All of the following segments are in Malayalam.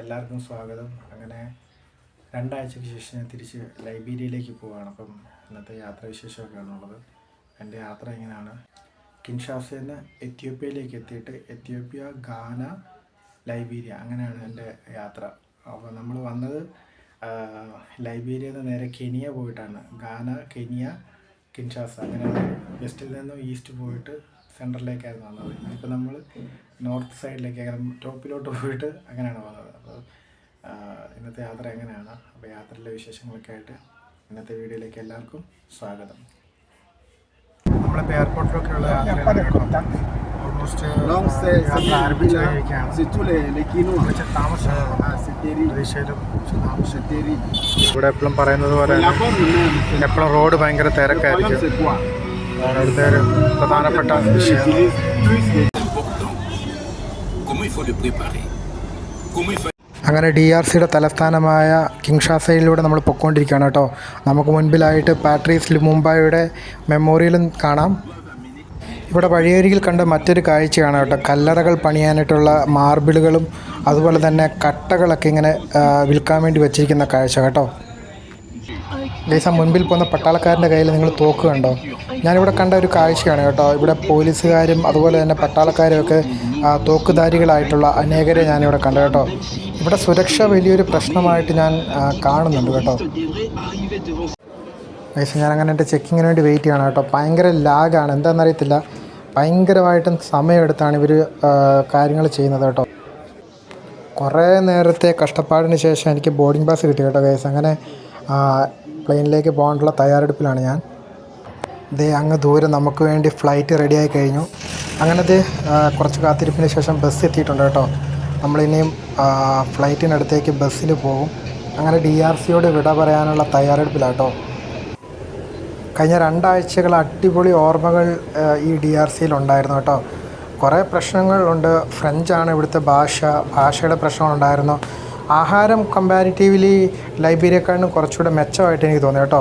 എല്ലാവർക്കും സ്വാഗതം. അങ്ങനെ രണ്ടാഴ്ചയ്ക്ക് ശേഷം ഞാൻ തിരിച്ച് ലൈബീരിയയിലേക്ക് പോവുകയാണ് അപ്പം ഇന്നത്തെ യാത്രാവിശേഷമൊക്കെ ആണുള്ളത് എന്റെ യാത്ര എങ്ങനെയാണ്? കിൻഷാസയിൽ നിന്ന് എത്യോപ്യയിലേക്ക് എത്തിയിട്ട് എത്യോപ്യ ഗാന ലൈബീരിയ അങ്ങനെയാണ് എന്റെ യാത്ര. അപ്പോൾ നമ്മൾ വന്നത് ലൈബ്രേരിയിൽ നിന്ന് നേരെ കെനിയ പോയിട്ടാണ്. ഗാന കെനിയ കിൻഷാസ അങ്ങനെ വെസ്റ്റിൽ നിന്നും ഈസ്റ്റ് പോയിട്ട് സെൻട്രലിലേക്കായിരുന്നു വന്നത്. ഇപ്പോൾ നമ്മൾ നോർത്ത് സൈഡിലേക്ക് അങ്ങനെ ടോപ്പിലോട്ട് പോയിട്ട് അങ്ങനെയാണ് വന്നത്. അപ്പോൾ ഇന്നത്തെ യാത്ര എങ്ങനെയാണ്? അപ്പോൾ യാത്രയിലെ വിശേഷങ്ങളൊക്കെ ആയിട്ട് ഇന്നത്തെ വീഡിയോയിലേക്ക് എല്ലാവർക്കും സ്വാഗതം. നമ്മളിപ്പോൾ എയർപോർട്ടിലൊക്കെയുള്ള. ഇവിടെ എപ്പോഴും പറയുന്നത് പോലെ എപ്പോഴും റോഡ് ഭയങ്കര തിരക്കായിരിക്കും. ഇവിടുത്തെ ഒരു പ്രധാനപ്പെട്ട വിഷയം അങ്ങനെ ഡി ആർ സിയുടെ തലസ്ഥാനമായ കിങ്ഷാസയിലൂടെ നമ്മൾ പൊയ്ക്കൊണ്ടിരിക്കുകയാണ് കേട്ടോ. നമുക്ക് മുൻപിലായിട്ട് പാട്രീസ് മുംബൈയുടെ മെമ്മോറിയലും കാണാം. ഇവിടെ വഴിയരികിൽ കണ്ട മറ്റൊരു കാഴ്ചയാണ് കേട്ടോ. കല്ലറകൾ പണിയാനായിട്ടുള്ള മാർബിളുകളും അതുപോലെ തന്നെ കട്ടകളൊക്കെ ഇങ്ങനെ വിൽക്കാൻ വേണ്ടി വെച്ചിരിക്കുന്ന കാഴ്ച കേട്ടോ. ലേശം മുൻപിൽ പോകുന്ന പട്ടാളക്കാരന്റെ കയ്യിൽ നിങ്ങൾ തോക്ക് കണ്ടോ ഞാനിവിടെ കണ്ട ഒരു കാഴ്ചയാണ് കേട്ടോ. ഇവിടെ പോലീസുകാരും അതുപോലെ തന്നെ പട്ടാളക്കാരും ഒക്കെ തോക്കുധാരികളായിട്ടുള്ള അനേകരെ ഞാനിവിടെ കണ്ടു കേട്ടോ. ഇവിടെ സുരക്ഷ വലിയൊരു പ്രശ്നമായിട്ട് ഞാൻ കാണുന്നുണ്ട് കേട്ടോ. ലേശം ഞാനങ്ങനെ എന്റെ ചെക്കിങ്ങിന് വേണ്ടി വെയിറ്റ് ചെയ്യണം കേട്ടോ. ഭയങ്കര ലാഗാണ്. എന്താണെന്നറിയത്തില്ല. ഭയങ്കരമായിട്ടും സമയമെടുത്താണ് ഇവർ കാര്യങ്ങൾ ചെയ്യുന്നത് കേട്ടോ. കുറേ നേരത്തെ കഷ്ടപ്പാടിന് ശേഷം എനിക്ക് ബോർഡിംഗ് പാസ് കിട്ടി കേട്ടോ കേസ് അങ്ങനെ പ്ലെയിനിലേക്ക് പോകാനുള്ള തയ്യാറെടുപ്പിലാണ് ഞാൻ. ദേ അങ്ങ് ദൂരെ നമുക്ക് വേണ്ടി ഫ്ലൈറ്റ് റെഡിയായി കഴിഞ്ഞു. അങ്ങനെ ദേ കുറച്ച് കാത്തിരിപ്പിന് ശേഷം ബസ് എത്തിയിട്ടുണ്ട് കേട്ടോ. നമ്മളിനിയും ഫ്ലൈറ്റിനടുത്തേക്ക് ബസ്സിൽ പോകും. അങ്ങനെ ഡി ആർ സിയോട് വിട പറയാനുള്ള തയ്യാറെടുപ്പിലാട്ടോ കഴിഞ്ഞ രണ്ടാഴ്ചകൾ അടിപൊളി ഓർമ്മകൾ ഈ ഡി ആർ സിയിൽ ഉണ്ടായിരുന്നു കേട്ടോ. കുറേ പ്രശ്നങ്ങളുണ്ട് ഫ്രഞ്ചാണ് ഇവിടുത്തെ ഭാഷ ഭാഷയുടെ പ്രശ്നങ്ങളുണ്ടായിരുന്നു. ആഹാരം കമ്പാരിറ്റീവ്ലി ലൈബീരിയക്കാരനും കുറച്ചുകൂടെ മെച്ചമായിട്ട് എനിക്ക് തോന്നി കേട്ടോ.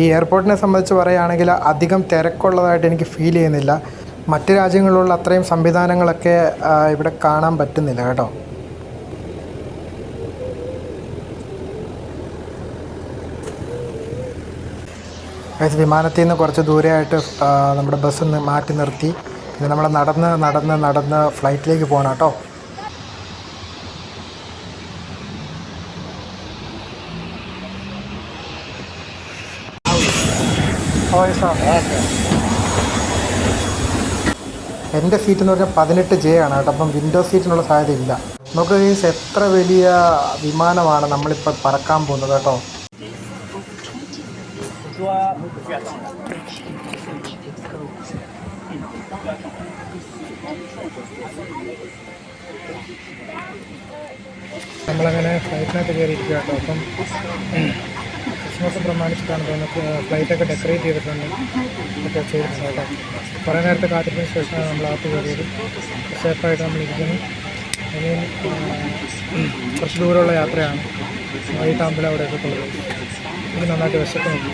ഈ എയർപോർട്ടിനെ സംബന്ധിച്ച് പറയുകയാണെങ്കിൽ അധികം തിരക്കുള്ളതായിട്ട് എനിക്ക് ഫീൽ ചെയ്യുന്നില്ല. മറ്റ് രാജ്യങ്ങളിലുള്ള അത്രയും സംവിധാനങ്ങളൊക്കെ ഇവിടെ കാണാൻ പറ്റുന്നില്ല കേട്ടോ. വിമാനത്തിൽ നിന്ന് കുറച്ച് ദൂരെയായിട്ട് നമ്മുടെ ബസ് മാറ്റി നിർത്തി. പിന്നെ നമ്മൾ നടന്ന് നടന്ന് നടന്ന് ഫ്ലൈറ്റിലേക്ക് പോകണം കേട്ടോ. എന്റെ സീറ്റ് എന്ന് പറഞ്ഞാൽ പതിനെട്ട് ജെ ആണ് കേട്ടോ അപ്പം വിൻഡോ സീറ്റിനുള്ള സാധ്യത ഇല്ല. നമുക്ക് എത്ര വലിയ വിമാനമാണ് നമ്മളിപ്പോൾ പറക്കാൻ പോകുന്നത് കേട്ടോ? നമ്മളങ്ങനെ ഫ്ലൈറ്റിനകത്ത് കയറിയിരിക്കുക കേട്ടോ അപ്പം ക്രിസ്മസ് പ്രമാണിച്ചിട്ടാണ് തോന്നുന്നത്. ഫ്ലൈറ്റൊക്കെ ഡെക്കറേറ്റ് ചെയ്തിട്ടുണ്ട്. ഒക്കെ ചെയ്തിട്ടുണ്ട് കേട്ടോ. കുറേ നേരത്തെ കാത്തിരിപ്പിന് ശേഷമാണ് നമ്മൾ അകത്ത് കയറിയത്. സേഫായിട്ട് നമ്മൾ ഇരിക്കുന്നു. ഇനിയും കുറച്ച് ദൂരമുള്ള യാത്രയാണ്. വൈകിട്ടാകുമ്പോൾ അവിടെ എത്തത്തുള്ളൂ എനിക്ക് നന്നായിട്ട് വിശക്കുന്നു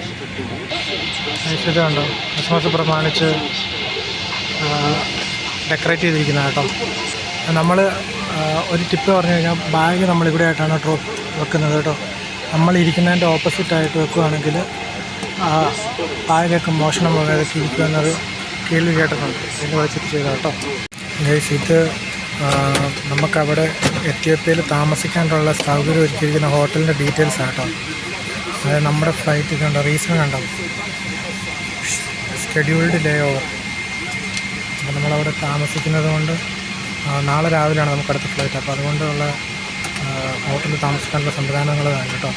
ഐശ്വര്യമുണ്ടോ ക്രിസ്മസ് പ്രമാണിച്ച് ഡെക്കറേറ്റ് ചെയ്തിരിക്കുന്ന കേട്ടോ. നമ്മൾ ഒരു ടിപ്പ് പറഞ്ഞു കഴിഞ്ഞാൽ ബാഗ് നമ്മളിവിടെ ആയിട്ടാണ് ഡ്രോപ്പ് വെക്കുന്നത് കേട്ടോ. നമ്മൾ ഇരിക്കുന്നതിന്റെ ഓപ്പോസിറ്റായിട്ട് വെക്കുകയാണെങ്കിൽ പായലൊക്കെ മോഷണം പോകാതൊക്കെ ഇരിക്കുക എന്നൊരു കേൾവി കേട്ടിട്ടുണ്ട്. ഇതിന്റെ വെച്ചിട്ട് ചെയ്ത കേട്ടോ. ഗൈസ് ഇത് നമുക്കവിടെ എത്യോപ്യയിൽ താമസിക്കാനുള്ള സൗകര്യം ഒരുക്കിയിരിക്കുന്ന ഹോട്ടലിന്റെ ഡീറ്റെയിൽസ് ആട്ടോ അതായത് നമ്മുടെ ഫ്ലൈറ്റ് കണ്ടോ? റീസൺ കണ്ടോ? ഷെഡ്യൂൾഡ് ലേ ഓവർ അപ്പോൾ നമ്മളവിടെ താമസിക്കുന്നത് കൊണ്ട് നാളെ രാവിലെയാണ് നമുക്ക് അടുത്ത ഫ്ലൈറ്റ്. അപ്പോൾ അതുകൊണ്ടുള്ള ഹോട്ടലിൽ താമസിക്കാനുള്ള സംവിധാനങ്ങൾ കേട്ടോ.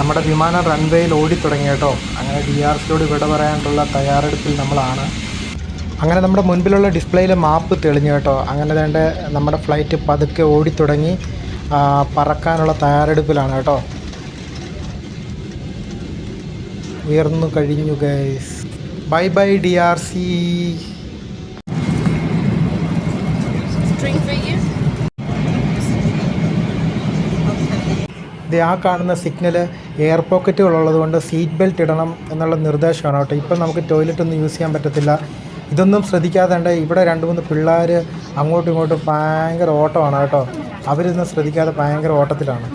നമ്മുടെ വിമാനം റൺവേയിൽ ഓടി തുടങ്ങി കേട്ടോ. അങ്ങനെ ഡി ആർ സിയോട് വിട പറയാനുള്ള തയ്യാറെടുപ്പിൽ നമ്മളാണ്. അങ്ങനെ നമ്മുടെ മുൻപിലുള്ള ഡിസ്പ്ലേയിൽ മാപ്പ് തെളിഞ്ഞു കേട്ടോ. അങ്ങനെ വേണ്ട നമ്മുടെ ഫ്ലൈറ്റ് പതുക്കെ ഓടിത്തുടങ്ങി തുടങ്ങി പറക്കാനുള്ള തയ്യാറെടുപ്പിലാണ് കേട്ടോ. ഉയർന്നു കഴിഞ്ഞു guys bye bye D R C ഇത് ആ കാണുന്ന സിഗ്നൽ എയർ പോക്കറ്റുകളുള്ളത് കൊണ്ട് സീറ്റ് ബെൽറ്റ് ഇടണം എന്നുള്ള നിർദ്ദേശമാണ് കേട്ടോ. ഇപ്പം നമുക്ക് ടോയ്ലറ്റ് ഒന്നും യൂസ് ചെയ്യാൻ പറ്റത്തില്ല. ഇതൊന്നും ശ്രദ്ധിക്കാതെ ഇവിടെ രണ്ട് മൂന്ന് പിള്ളേർ അങ്ങോട്ടും ഇങ്ങോട്ടും ഭയങ്കര ഓട്ടമാണ് കേട്ടോ. അവരിതൊന്നും ശ്രദ്ധിക്കാതെ ഭയങ്കര ഓട്ടത്തിലാണ്.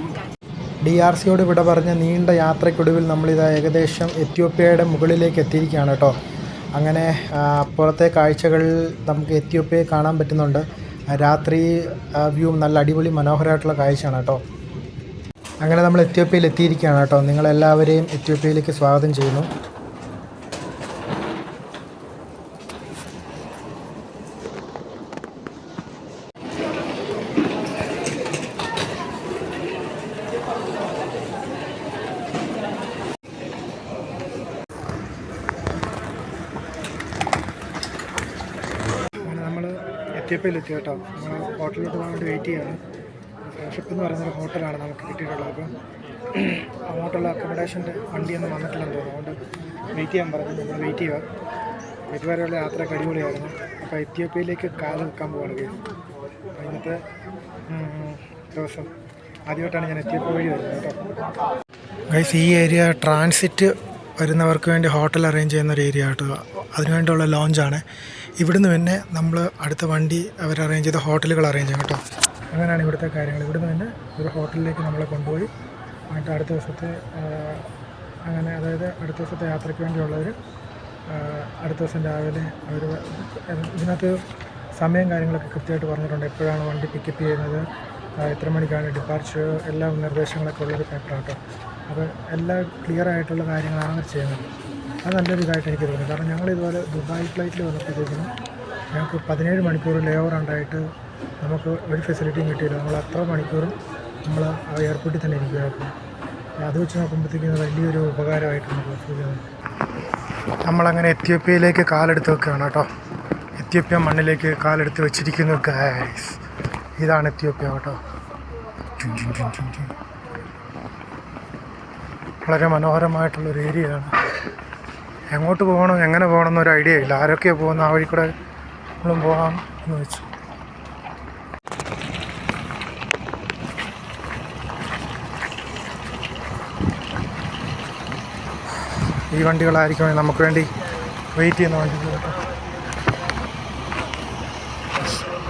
ഡി ആർ സിയോട് വിട പറഞ്ഞ നീണ്ട യാത്രയ്ക്കൊടുവിൽ നമ്മളിത് ഏകദേശം എത്യോപ്യയുടെ മുകളിലേക്ക് എത്തിയിരിക്കുകയാണ് കേട്ടോ. അങ്ങനെ അപ്പുറത്തെ കാഴ്ചകൾ നമുക്ക് എത്യോപ്യയെ കാണാൻ പറ്റുന്നുണ്ട്. രാത്രി വ്യൂ നല്ല അടിപൊളി മനോഹരമായിട്ടുള്ള കാഴ്ചയാണ് കേട്ടോ. അങ്ങനെ നമ്മൾ എത്യോപ്യയിൽ എത്തിയിരിക്കുകയാണ് കേട്ടോ. നിങ്ങളെല്ലാവരെയും എത്യോപ്യയിലേക്ക് സ്വാഗതം ചെയ്യുന്നു. എത്തിയപ്പോഴെത്തി കേട്ടോ. ഹോട്ടലിലോട്ട് പോകാൻ വേണ്ടി വെയിറ്റ് ചെയ്യാണ് ഫ്രണ്ട്ഷിപ്പ് എന്ന് പറയുന്നൊരു ഹോട്ടലാണ് നമുക്ക് കിട്ടിയിട്ടുള്ളത്. അപ്പം ഹോട്ടലിൽ അക്കോമഡേഷന്റെ വണ്ടിയൊന്നും വന്നിട്ടില്ലെന്ന് തോന്നുന്നു. അതുകൊണ്ട് വെയിറ്റ് ചെയ്യാൻ പറഞ്ഞു. നമ്മൾ വെയിറ്റ് ചെയ്യുക. ഇതുവരെയുള്ള യാത്രയൊക്കെ അടിപൊളിയായിരുന്നു. അപ്പോൾ എത്യോപ്യയിലേക്ക് കാൽ വെക്കാൻ പോവാണ് ഗൈസ് ഇന്നത്തെ ദിവസം ആദ്യമായിട്ടാണ് ഞാൻ എത്യോപ്യ വഴി വരുന്നത് കേട്ടോ. ഗൈസ് ഈ ഏരിയ ട്രാൻസിറ്റ് വരുന്നവർക്ക് വേണ്ടി ഹോട്ടൽ അറേഞ്ച് ചെയ്യുന്ന ഒരു ഏരിയ കേട്ടോ. അതിനുവേണ്ടിയുള്ള ലോഞ്ചാണ് ഇവിടുന്ന് പിന്നെ നമ്മൾ അടുത്ത വണ്ടി അവർ അറേഞ്ച് ചെയ്ത ഹോട്ടലുകൾ അറേഞ്ച് ചെയ്യും കേട്ടോ. അങ്ങനെയാണ് ഇവിടുത്തെ കാര്യങ്ങൾ. ഇവിടുന്ന് തന്നെ ഒരു ഹോട്ടലിലേക്ക് നമ്മളെ കൊണ്ടുപോയി. എന്നിട്ട് അടുത്ത ദിവസത്തെ അങ്ങനെ അതായത് അടുത്ത ദിവസത്തെ യാത്രയ്ക്ക് വേണ്ടിയുള്ളവർ അടുത്ത ദിവസം രാവിലെ അവർ ഇതിനകത്ത് സമയം കാര്യങ്ങളൊക്കെ കൃത്യമായിട്ട് പറഞ്ഞിട്ടുണ്ട്. എപ്പോഴാണ് വണ്ടി പിക്കപ്പ് ചെയ്യുന്നത് എത്ര മണിക്കാണ് ഡിപ്പാർച്ചർ എല്ലാ നിർദ്ദേശങ്ങളൊക്കെ ഉള്ളൊരു പേപ്പറാണ് അപ്പോൾ എല്ലാം ക്ലിയർ ആയിട്ടുള്ള കാര്യങ്ങളാണ് അവർ ചെയ്യുന്നത്. അത് നല്ലൊരു ഇതായിട്ട് എനിക്ക് തോന്നി. കാരണം ഞങ്ങൾ ഇതുപോലെ ദുബായ് ഫ്ലൈറ്റിൽ വന്നപ്പോഴത്തേക്കിനും ഞങ്ങൾക്ക് പതിനേഴ് മണിക്കൂർ ലേ ഓവർ ഉണ്ടായിട്ട് നമുക്ക് ഒരു ഫെസിലിറ്റിയും കിട്ടിയില്ല. നമ്മൾ അത്ര മണിക്കൂറും നമ്മൾ ആ എയർപോർട്ടിൽ തന്നെ ഇരിക്കുകയായിരുന്നു. അത് വെച്ച് നോക്കുമ്പോഴത്തേക്കും വലിയൊരു ഉപകാരമായിട്ട് നമുക്ക് ഫീൽ നമ്മളങ്ങനെ എത്യോപ്യയിലേക്ക് കാലെടുത്ത് വെക്കുകയാണ് കേട്ടോ. എത്യോപ്യ മണ്ണിലേക്ക് കാലെടുത്ത് വെച്ചിരിക്കുന്നു ഗൈസ് ഇതാണ് എത്യോപ്യ കേട്ടോ. വളരെ മനോഹരമായിട്ടുള്ളൊരു ഏരിയയാണ് എങ്ങോട്ട് പോകണം എങ്ങനെ പോകണം എന്നൊരു ഐഡിയ ഇല്ല. ആരൊക്കെയാണ് പോകുന്ന ആ വഴി കൂടെ നമ്മളും പോകാം എന്ന് വെച്ചു. ഈ വണ്ടികളായിരിക്കും നമുക്ക് വേണ്ടി വെയിറ്റ് ചെയ്യുന്ന വണ്ടികൾ.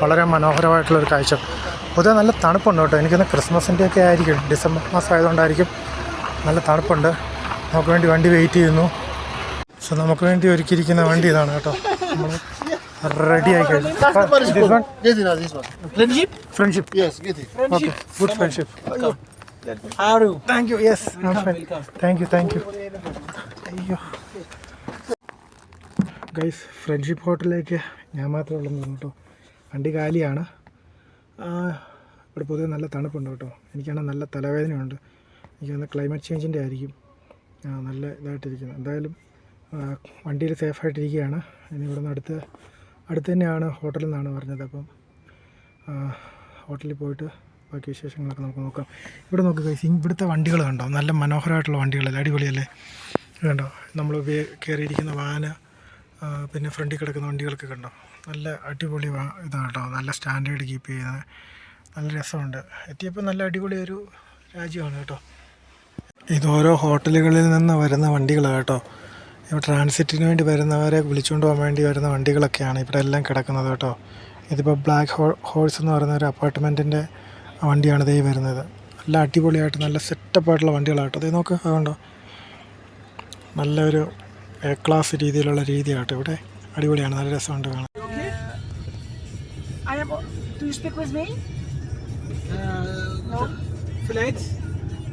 വളരെ മനോഹരമായിട്ടുള്ളൊരു കാഴ്ച. പൊതുവെ നല്ല തണുപ്പുണ്ട് കേട്ടോ. എനിക്കൊന്ന് ക്രിസ്മസിന്റെ ഒക്കെ ആയിരിക്കും. ഡിസംബർ മാസം ആയതുകൊണ്ടായിരിക്കും നല്ല തണുപ്പുണ്ട്. നമുക്ക് വേണ്ടി വണ്ടി വെയിറ്റ് ചെയ്യുന്നു. സോ നമുക്ക് വേണ്ടി ഒരുക്കിയിരിക്കുന്ന വണ്ടി ഇതാണ് കേട്ടോ. നമ്മൾ റെഡി ആയി കഴിഞ്ഞു? Friendship. Okay good friendship you yes. Thank you thank you അയ്യോ. ഗൈസ് ഫ്രണ്ട്ഷിപ്പ് ഹോട്ടലിലേക്ക് ഞാൻ മാത്രമേ ഉള്ളൂ കേട്ടോ. വണ്ടി കാലിയാണ്. ഇവിടെ പൊതുവെ നല്ല തണുപ്പുണ്ട് കേട്ടോ. എനിക്കാണെങ്കിൽ നല്ല തലവേദനയുണ്ട്. എനിക്ക് വന്ന ക്ലൈമറ്റ് ചേഞ്ചിന്റെ ആയിരിക്കും. നല്ല ഇതായിട്ടിരിക്കുന്നത്. എന്തായാലും വണ്ടിയിൽ സേഫായിട്ടിരിക്കുകയാണ് ഇനി ഇവിടെ നിന്ന് അടുത്ത് അടുത്ത് തന്നെയാണ് ഹോട്ടലിൽ നിന്നാണ് പറഞ്ഞത്. അപ്പം ഹോട്ടലിൽ പോയിട്ട് ബാക്കി വിശേഷങ്ങളൊക്കെ നമുക്ക് നോക്കാം. ഇവിടെ നോക്കുക ഇവിടുത്തെ വണ്ടികൾ കണ്ടോ? നല്ല മനോഹരമായിട്ടുള്ള വണ്ടികളല്ലേ അടിപൊളിയല്ലേ? കണ്ടോ? നമ്മൾ കയറിയിരിക്കുന്ന വാന പിന്നെ ഫ്രണ്ടിൽ കിടക്കുന്ന വണ്ടികളൊക്കെ കണ്ടോ? നല്ല അടിപൊളി ഇതാണ് കേട്ടോ. നല്ല സ്റ്റാൻഡേർഡ് കീപ്പ് ചെയ്യുന്നത് നല്ല രസമുണ്ട്. എത്തിയപ്പോൾ നല്ല അടിപൊളി ഒരു രാജ്യമാണ് കേട്ടോ. ഇത് ഓരോ ഹോട്ടലുകളിൽ നിന്ന് വരുന്ന വണ്ടികളാണ് കേട്ടോ. ഇപ്പോൾ ട്രാൻസിറ്റിന് വേണ്ടി വരുന്നവരെ വിളിച്ചുകൊണ്ട് പോകാൻ വേണ്ടി വരുന്ന വണ്ടികളൊക്കെയാണ് ഇവിടെ എല്ലാം കിടക്കുന്നത് കേട്ടോ. ഇതിപ്പോൾ ബ്ലാക്ക് ഹോ ഹോഴ്സ് എന്ന് പറയുന്ന ഒരു അപ്പാർട്ട്മെന്റിന്റെ വണ്ടിയാണ് ഇതേ വരുന്നത്. നല്ല അടിപൊളിയായിട്ട് നല്ല സെറ്റപ്പായിട്ടുള്ള വണ്ടികളാണ് കേട്ടോ. അതേ നോക്ക് അതുകൊണ്ടോ നല്ലൊരു എ ക്ലാസ് രീതിയിലുള്ള രീതിയാട്ടോ ഇവിടെ അടിപൊളിയാണ് നല്ല രസമുണ്ട് കാണാൻ I am. Do you speak with me? Uh, Flights?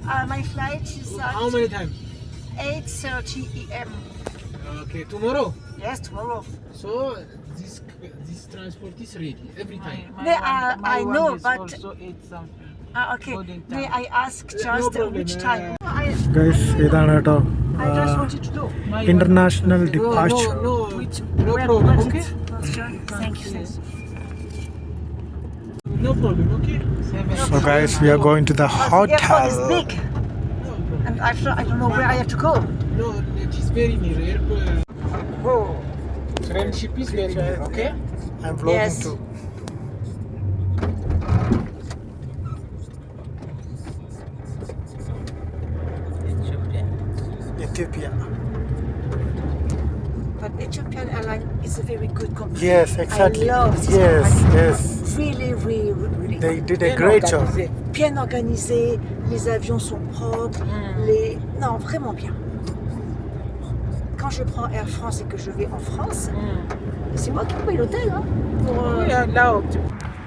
Uh, my flight is How at many time? 8:30 a.m. Okay, tomorrow. Yes, tomorrow. So this this transport is ready every time. May I, I know, but uh, okay. May I ask just problem, which uh, time? I, guys ഇതാണ് കേട്ടോ I international departure. No, no, which, no problem, okay? Thank you. No problem, okay? So, guys, we are going to the hotel. The airport is big. And I, don't know where I have to go. No, it is very near airport. Oh. Friendship is very near, okay? I'm vlogging yes. too. Ethiopia. but Ethiopian Airlines is a very good company. Yes, exactly. I love this Yes, company. yes. Really, really, really. They good. did a great job. Bien organisé, les avions sont propres, les... Non, vraiment bien. Quand je prends Air France et que je vais en France, c'est moi qui paye l'hôtel. Hein, pour, euh,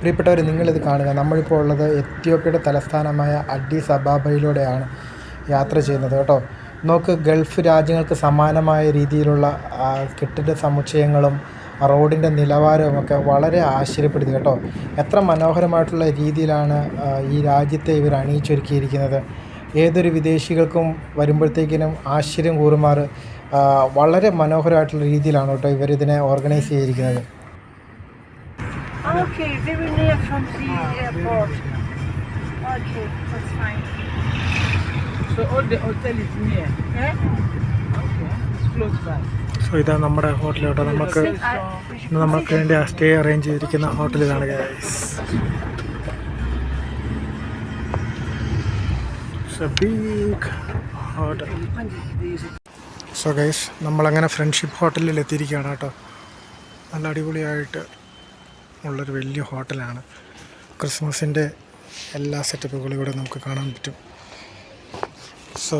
പ്രിയപ്പെട്ടവർ നിങ്ങളിത് കാണുക നമ്മളിപ്പോൾ ഉള്ളത് എത്യോപ്യയുടെ തലസ്ഥാനമായ അഡീസ് അബാബയിലൂടെയാണ് യാത്ര ചെയ്യുന്നത് കേട്ടോ നോക്ക് ഗൾഫ് രാജ്യങ്ങൾക്ക് സമാനമായ രീതിയിലുള്ള കെട്ടിട സമുച്ചയങ്ങളും റോഡിന്റെ നിലവാരവും ഒക്കെ വളരെ ആശ്ചര്യപ്പെടുത്തി കേട്ടോ എത്ര മനോഹരമായിട്ടുള്ള രീതിയിലാണ് ഈ രാജ്യത്തെ ഇവർ അണിയിച്ചൊരുക്കിയിരിക്കുന്നത് ഏതൊരു വിദേശികൾക്കും വരുമ്പോഴത്തേക്കിനും ആശ്ചര്യം കൂറുമാറ് വളരെ മനോഹരമായിട്ടുള്ള രീതിയിലാണ് കേട്ടോ ഇവരിതിനെ ഓർഗനൈസ് ചെയ്തിരിക്കുന്നത് Okay, very near from the airport. Okay, that's fine. So all the hotel is near. Eh? Okay. It's close by. So ഇതാ നമ്മുടെ ഹോട്ടൽ കേട്ടോ നമുക്ക് ഇന്ന് നമുക്ക് വേണ്ടി ആ സ്റ്റേ അറേഞ്ച് ചെയ്തിരിക്കുന്ന ഹോട്ടൽ ഇതാണ് ഗൈസ് സോ ഗൈസ് നമ്മളങ്ങനെ ഫ്രണ്ട്ഷിപ്പ് ഹോട്ടലിൽ എത്തിയിരിക്കുകയാണ് കേട്ടോ നല്ല അടിപൊളിയായിട്ട് ഉള്ളൊരു വലിയ ഹോട്ടലാണ് ക്രിസ്മസിന്റെ എല്ലാ സെറ്റപ്പുകളും ഇവിടെ നമുക്ക് കാണാൻ പറ്റും so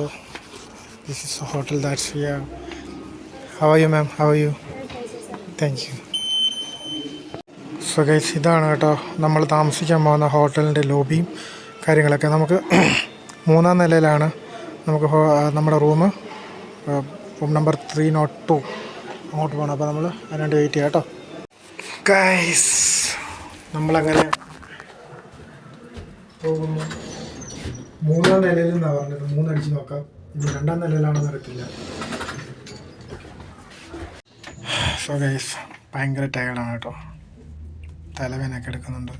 this is a hotel that's we How are you, ma'am? How are you? Thank you. So guys ഇതാണ് കേട്ടോ നമ്മൾ താമസിക്കാൻ പോകുന്ന ഹോട്ടലിന്റെ ലോബിയും കാര്യങ്ങളൊക്കെ. നമുക്ക് മൂന്നാം നിലയിലാണ് നമുക്ക് നമ്മുടെ room. Room number three not two അങ്ങോട്ട് പോകണം അപ്പോൾ നമ്മൾ അതിനുവേണ്ടി വെയിറ്റ് ചെയ്യാം കേട്ടോ. ഗൈസ് നമ്മളങ്ങനെ പോകുന്നു. മൂന്നാം നിലയിൽ നിന്നാണ് പറഞ്ഞത്? മൂന്നടിച്ച് നോക്കാം. ഇനി രണ്ടാം നിലയിലാണെന്ന് അറിയത്തില്ല. സോ ഗൈസ് ഭയങ്കര ടയേർഡാണ് കേട്ടോ. തലവേനൊക്കെ എടുക്കുന്നുണ്ട്.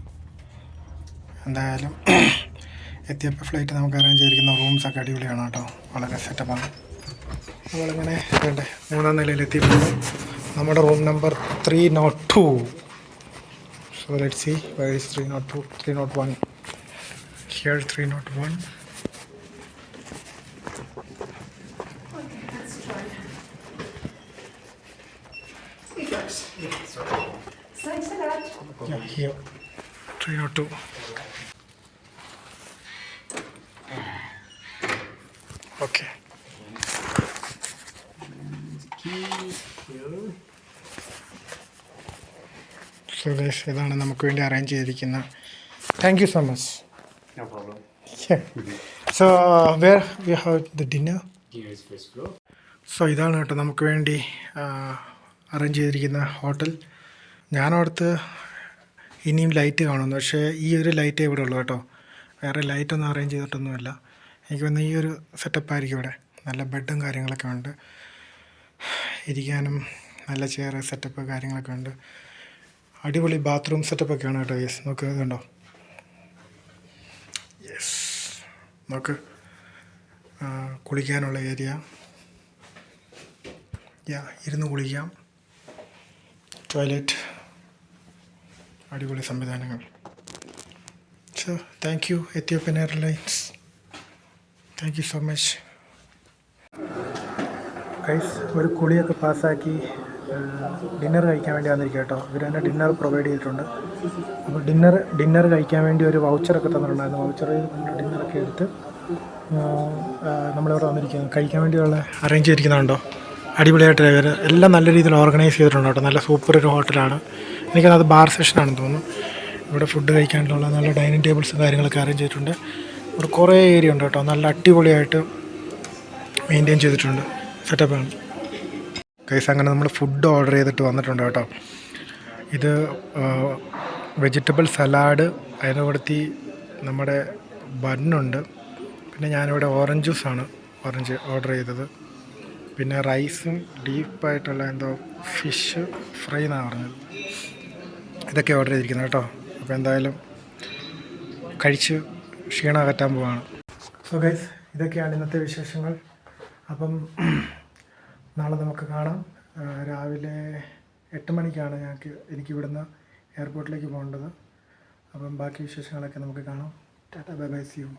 എന്തായാലും എത്തിയപ്പോൾ ഫ്ലൈറ്റ് നമുക്ക് അറേഞ്ച് ചെയ്തിരിക്കുന്ന റൂംസൊക്കെ അടിപൊളിയാണ് കേട്ടോ. വളരെ സെറ്റപ്പാണ് നമ്മളിങ്ങനെ വേണ്ടേ മൂന്നാം നിലയിൽ എത്തിയിട്ടുണ്ട് നമ്മുടെ room number three not two so let see where's three not two three not one not one Yeah, here. 302. Okay. Suresh ഇതാണ് നമുക്ക് വേണ്ടി അറേഞ്ച് ചെയ്തിരിക്കുന്ന thank you so much. So where we have the dinner Here is first floor. So ഇതാണ് കേട്ടോ നമുക്ക് വേണ്ടി അറേഞ്ച് ചെയ്തിരിക്കുന്ന ഹോട്ടൽ ഞാനവിടുത്ത് ഇനിയും ലൈറ്റ് കാണുന്നു. പക്ഷേ ഈ ഒരു ലൈറ്റേ ഇവിടെ ഉള്ളൂ കേട്ടോ. വേറെ ലൈറ്റൊന്നും അറേഞ്ച് ചെയ്തിട്ടൊന്നുമില്ല. എനിക്ക് വന്ന് ഈ ഒരു സെറ്റപ്പായിരിക്കും ഇവിടെ. നല്ല ബെഡും കാര്യങ്ങളൊക്കെ ഉണ്ട്. ഇരിക്കാനും നല്ല ചെയർ സെറ്റപ്പ് കാര്യങ്ങളൊക്കെ ഉണ്ട്. അടിപൊളി ബാത്റൂം സെറ്റപ്പൊക്കെയാണ് കേട്ടോ യെസ് നോക്കുന്നുണ്ടോ ഇതുണ്ടോ? യെസ് നോക്ക് ആ, കുളിക്കാനുള്ള ഏരിയ. ഇരുന്ന് കുളിക്കാം. ടോയ്ലറ്റ്. അടിപൊളി സംവിധാനങ്ങൾ. So thank you Ethiopian airlines thank you so much guys ഒരു കുളിയൊക്കെ പാസ്സാക്കി ഡിന്നർ കഴിക്കാൻ വേണ്ടി വന്നിരിക്കുക കേട്ടോ ഇവർ തന്നെ ഡിന്നർ പ്രൊവൈഡ് ചെയ്തിട്ടുണ്ട്. അപ്പോൾ ഡിന്നർ ഡിന്നർ കഴിക്കാൻ വേണ്ടി ഒരു വൗച്ചറൊക്കെ തന്നിട്ടുണ്ടായിരുന്നു. വൗച്ചറിൽ ഡിന്നറൊക്കെ എടുത്ത് നമ്മളിവിടെ വന്നിരിക്കുന്നത് കഴിക്കാൻ വേണ്ടിയുള്ള അറേഞ്ച് ചെയ്തിരിക്കുന്നുണ്ടോ? അടിപൊളിയായിട്ട് ഇവർ എല്ലാം നല്ല രീതിയിൽ ഓർഗനൈസ് ചെയ്തിട്ടുണ്ട് കേട്ടോ. നല്ല സൂപ്പർ ഒരു ഹോട്ടലാണ് എനിക്കത് ബാർ സെഷനാണെന്ന് തോന്നുന്നു. ഇവിടെ ഫുഡ് കഴിക്കാനുള്ള നല്ല ഡൈനിങ് ടേബിൾസും കാര്യങ്ങളൊക്കെ അറേഞ്ച് ചെയ്തിട്ടുണ്ട്. ഇവിടെ കുറേ ഏരിയ ഉണ്ട് കേട്ടോ. നല്ല അടിപൊളിയായിട്ട് മെയിന്റെയിൻ ചെയ്തിട്ടുണ്ട്. സെറ്റപ്പാണ് കൈസ് അങ്ങനെ നമ്മൾ ഫുഡ് ഓർഡർ ചെയ്തിട്ട് വന്നിട്ടുണ്ട് കേട്ടോ. ഇത് വെജിറ്റബിൾ സലാഡ് അതിനോടത്തി നമ്മുടെ ബണ്ണുണ്ട്. പിന്നെ ഞാനിവിടെ ഓറഞ്ച് ജ്യൂസാണ് ഓറഞ്ച് ഓർഡർ ചെയ്തത്. പിന്നെ റൈസും ഡീപ്പായിട്ടുള്ള എന്തോ ഫിഷ് ഫ്രൈ എന്നാണ് പറഞ്ഞത്. ഇതൊക്കെ ഓർഡർ ചെയ്തിരിക്കുന്നത് കേട്ടോ. അപ്പോൾ എന്തായാലും കഴിച്ച് ക്ഷീണം അകറ്റാൻ പോവാണ്. സോ ഗൈസ് ഇതൊക്കെയാണ് ഇന്നത്തെ വിശേഷങ്ങൾ. അപ്പം നാളെ നമുക്ക് കാണാം. രാവിലെ എട്ട് മണിക്കാണ് ഞങ്ങൾക്ക് എനിക്കിവിടുന്ന് എയർപോർട്ടിലേക്ക് പോകേണ്ടത്. അപ്പം ബാക്കി വിശേഷങ്ങളൊക്കെ നമുക്ക് കാണാം. Tata bye bye see you